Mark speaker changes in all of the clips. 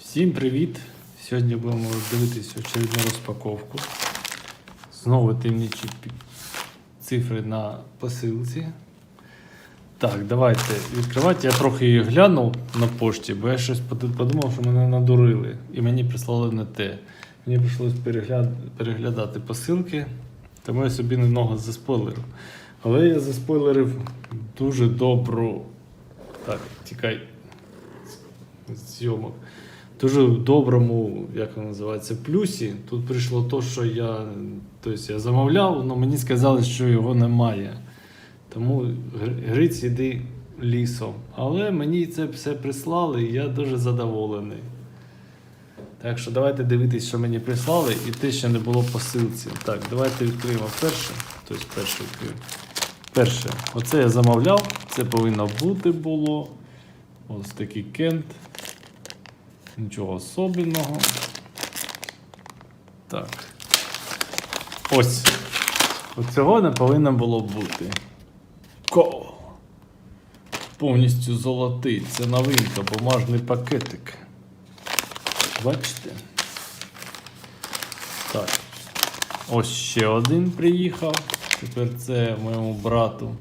Speaker 1: Всім привіт! Сьогодні будемо дивитися очередну розпаковку. Знову темнічі цифри на посилці. Так, давайте відкривати. Я трохи її глянув на пошті, бо я щось подумав, що мене надурили і мені прислали не те. Мені прийшлось перегляд... переглядати посилки, тому я собі немного заспойлерив. Але я заспойлерив дуже добру. Так, тікай зйомок. Дуже доброму, як воно називається, плюсі. Тут прийшло те, що я, тобто я замовляв, але мені сказали, що його немає. Тому гр- гриць іди лісом. Але мені це все прислали, і я дуже задоволений. Так що давайте дивитись, що мені прислали, і те, що не було посилці. Так, давайте відкриємо перше. Тобто перше відкриємо. Перше, оце я замовляв, це повинно бути було. Ось такий кент. Нічого особливого. Так. Ось. Оцього не повинно було бути. Ко. Повністю золотий. Це новинка, бумажний пакетик. Бачите? Так. Ось ще один приїхав. Тепер це моєму брату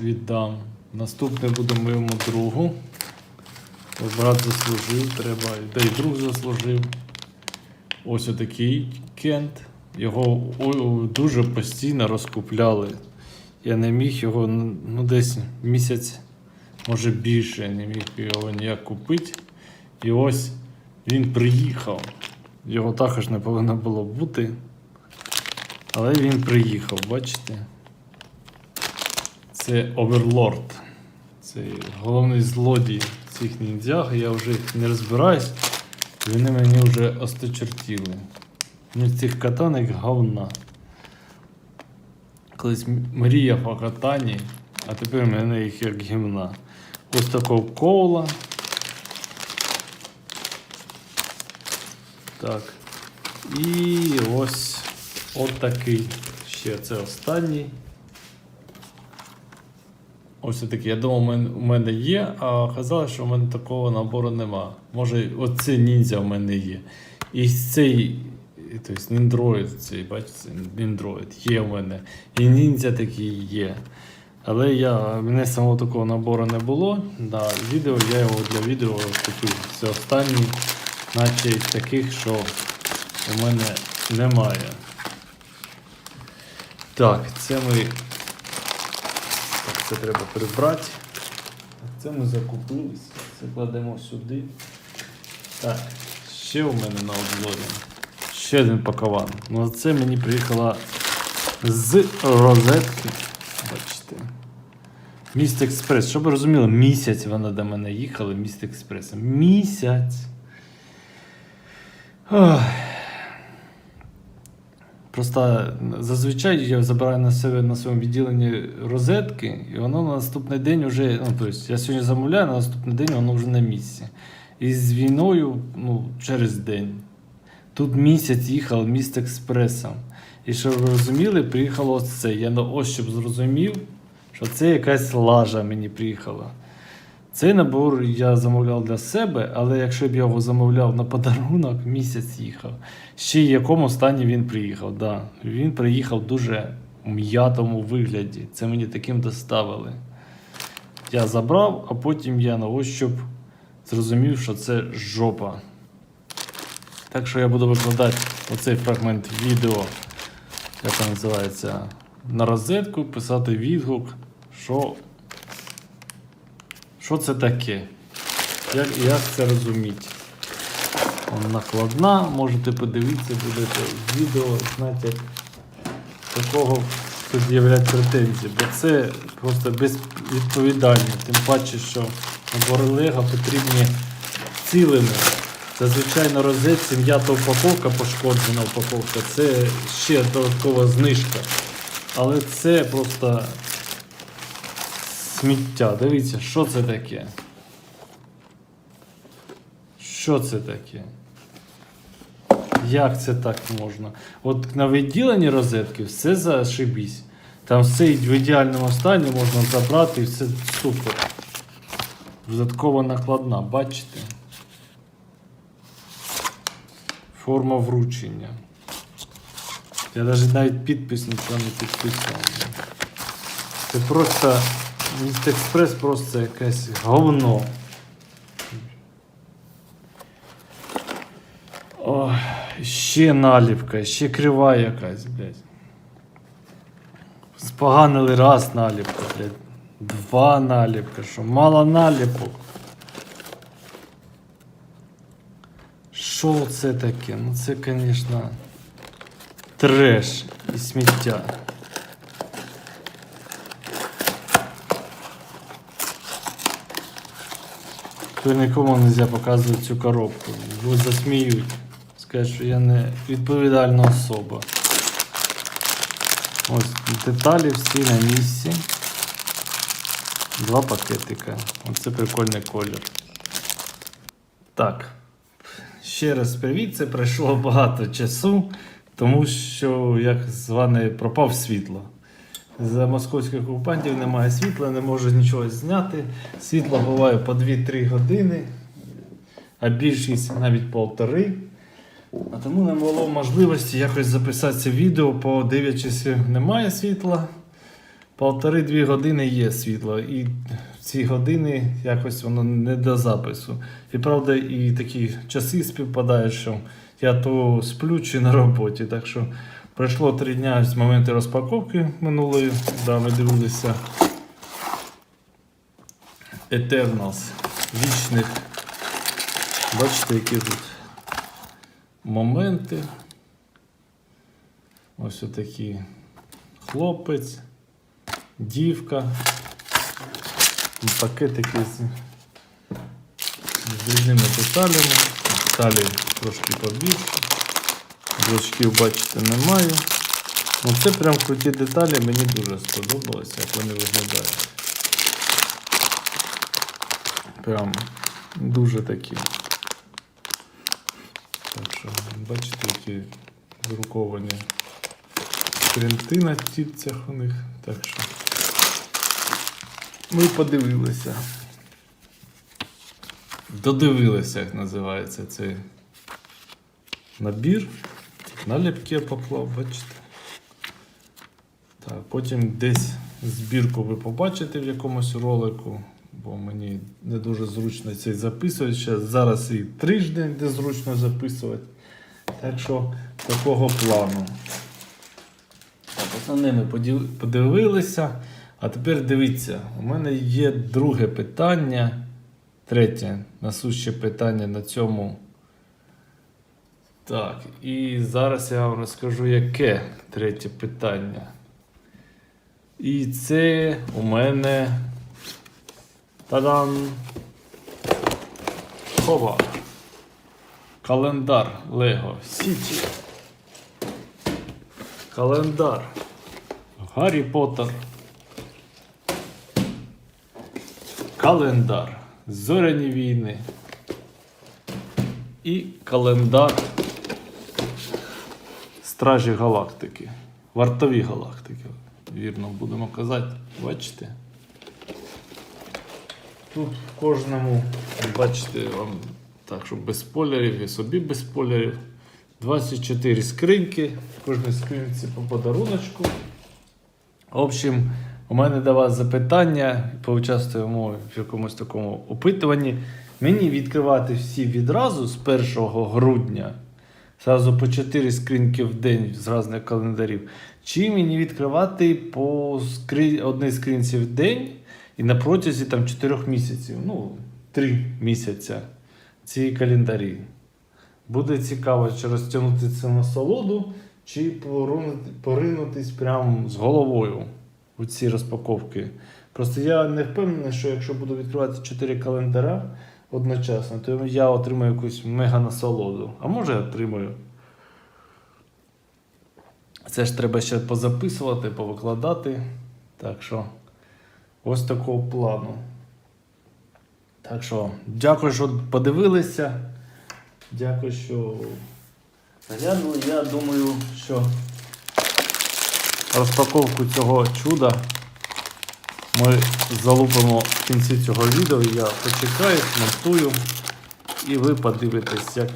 Speaker 1: віддам. Наступне буде моєму другу. Брат заслужив, треба, та й друг заслужив. Ось отакий кент. Його дуже постійно розкупляли. Я не міг його ну, ну, десь місяць, може більше, я не міг його ніяк купити. І ось він приїхав. Його також не повинно було бути. Але він приїхав, бачите? Це Оверлорд. Це головний злодій цих ніндзяг. Я вже їх не розбираюсь. Вони мені вже осточертіли. Ну, цих катанок говна. Колись мріяв о катанні, а тепер в мене їх як гімна. Ось такого кола. Так. І ось от такий. Ще це останній. Ось такий. Я думав, у мене, є, а казали, що у мене такого набору нема. Може, оце ніндзя в мене є. І цей, тобто ніндроїд, цей, бачите, ніндроїд є в мене. І ніндзя такий є. Але я, в мене самого такого набору не було. Да, відео, я його для відео купив. Це останній, наче таких, що у мене немає. Так, це ми це треба прибрати. Це ми закупились. Це кладемо сюди. Так, ще у мене на обзорі. Ще один пакован. Ну це мені приїхала з розетки. Бачите. Міст Експрес. Щоб ви розуміли, місяць вона до мене їхала, міст Експрес. Місяць. Ох. Просто зазвичай я забираю на себе на своєму відділенні розетки, і воно на наступний день вже. Ну, тобто я сьогодні замовляю, на наступний день воно вже на місці. І з війною ну, через день. Тут місяць їхав міст експресом. І щоб ви розуміли, приїхало це. Я на щоб зрозумів, що це якась лажа мені приїхала. Цей набор я замовляв для себе, але якщо б я його замовляв на подарунок, місяць їхав. Ще й в якому стані він приїхав. Да. Він приїхав дуже м'ятому вигляді. Це мені таким доставили. Я забрав, а потім я на ощуп зрозумів, що це жопа. Так що я буду викладати оцей фрагмент відео, як це називається, на розетку, писати відгук, що що це таке? Як, як це розуміти? Накладна, можете подивитися, будете відео, знаєте, такого пред'являти претензії, бо це просто безвідповідально. Тим паче, що набори Лего потрібні цілими. Зазвичай на розетці м'ята упаковка, пошкоджена упаковка, це ще додаткова знижка. Але це просто сміття. Дивіться, що це таке? Що це таке? Як це так можна? От на відділенні розетки все зашибісь. Там все в ідеальному стані можна забрати і все супер. Додаткова накладна, бачите? форма вручення. Я навіть навіть підпис нічого не підписував. Це просто Міст Експрес просто якесь говно. Ой, ще наліпка, ще крива якась, блядь. Споганили раз наліпка, блядь. Два наліпка, що мало наліпок. Що це таке? Ну це, звісно, треш і сміття. То нікому не можна показувати цю коробку. Бо засміють. Скажуть, що я не відповідальна особа. Ось деталі всі на місці. Два пакетика. Оце прикольний колір. Так. Ще раз привіт. Це пройшло багато часу, тому що, як зване, пропав світло. За московських окупантів немає світла, не можу нічого зняти. Світло буває по 2-3 години, а більшість навіть полтори. А тому не було можливості якось записати це відео, по 9 часів немає світла. Полтори-дві години є світло, і в ці години якось воно не до запису. І правда, і такі часи співпадають, що я то сплю чи на роботі. Так що пройшло три дня з моменту розпаковки минулої, да, ми дивилися Eternals вічних. Бачите, які тут моменти. Ось отакий хлопець, дівка, пакетики з різними деталями. Деталі трошки побільше. Блочків, бачите, немає. Ну, це прям круті деталі, мені дуже сподобалося, як вони виглядають. Прям дуже такі. Так що, бачите, які друковані принти на тіпцях у них. Так що ми подивилися. Додивилися, як називається цей набір. Наліпки поклав, бачите. Так, потім десь збірку ви побачите в якомусь ролику, бо мені не дуже зручно цей записувати. Ще зараз і тиждень, де зручно записувати. Так що такого плану. Так, основне ми подивилися. А тепер дивіться, у мене є друге питання. Третє насуще питання на цьому. Так, і зараз я вам розкажу, яке третє питання. І це у мене. Та-дам! Хова. Календар Лего Сіті. Календар. Гаррі Поттер. Календар. Зоряні війни. І календар Стражі Галактики. Вартові галактики. Вірно будемо казати. Бачите? Тут в кожному, бачите, вам так, щоб без спойлерів і собі без спойлерів. 24 скриньки. В кожній скринці по подаруночку. В общем, у мене до вас запитання, поучаствуємо в якомусь такому опитуванні. Мені відкривати всі відразу з 1 грудня, зразу по 4 скриньки в день з різних календарів. Чи мені відкривати по скрин... одній скринці в день і на протязі там, 4 місяців, ну, 3 місяця ці календарі. Буде цікаво, чи розтягнути це насолоду, чи поринути- поринутись прямо з головою у ці розпаковки. Просто я не впевнений, що якщо буду відкривати 4 календаря одночасно, то я отримаю якусь мега насолоду. А може я отримаю. Це ж треба ще позаписувати, повикладати. Так що ось такого плану. Так що, дякую, що подивилися. Дякую, що заглянули. Я думаю, що розпаковку цього чуда ми залупимо в кінці цього відео, я почекаю, монтую і ви подивитесь, як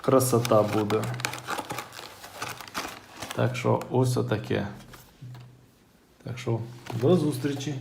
Speaker 1: красота буде. Так що ось отаке. Так що до зустрічі!